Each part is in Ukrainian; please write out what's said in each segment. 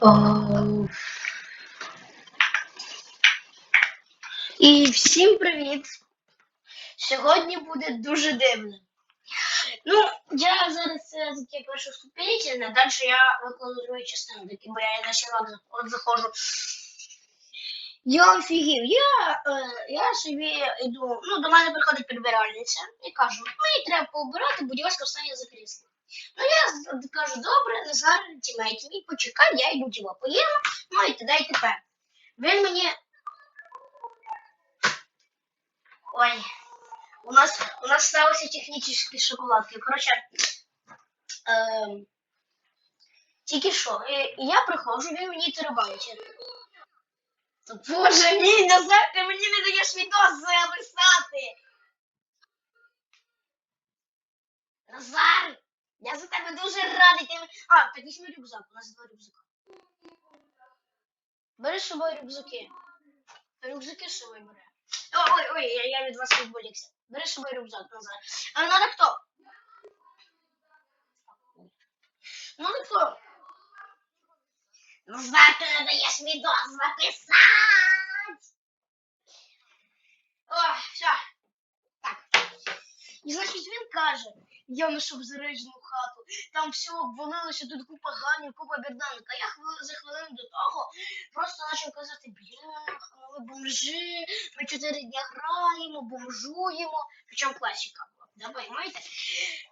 О. І всім привіт! Сьогодні буде дуже дивно. Ну, я зараз це таке перше вступительне, далі я викладу другу частину, такі, бо я на сірок от заходжу. Я офігів, я, е, я собі йду, ну, до мене приходить прибиральниця і кажу, мені треба поубирати, будь ласка, встань за крісло. Ну, я кажу, добре, не зараз тімейт мій, почекай, я йду тіло поїм, ну і т.д. і тепер. Він мені. Ой, у нас, у нас сталися технічні шоколадки. Коротше, ем, тільки що, і, я приходжу, він мені теребанить. Боже мій, Назар, ти мені не даєш відос записати. Назар, тебе дуже радий. Ти... А, так візьми рюкзак, у нас два рюкзака. Бери з собою рюкзаки. Рюкзаки з собою бери. Ой, ой, я, я від вас відволікся. Бери з собою рюкзак, Назар. А надо хто? Ну, хто? Назар, ти не даєш відос записати. О, все. Так. І значить він каже, я знайшов заряджену хату, там все обвалилося, тут купа ганів, купа біднанок. Я за хвилину до того просто почав казати, бляха, ми бомжи, ми чотири дня граємо, бомжуємо. Причому класика була, да, понимаете?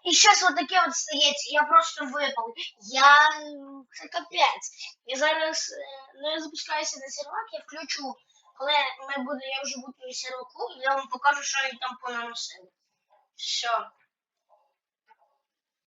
І зараз от таке от стається, я просто випав. Я це капець. Я зараз е, ну, запускаюся на сервак, я включу, коли ми буде, я вже буду на серваку, я вам покажу, що він там понаносив. Все.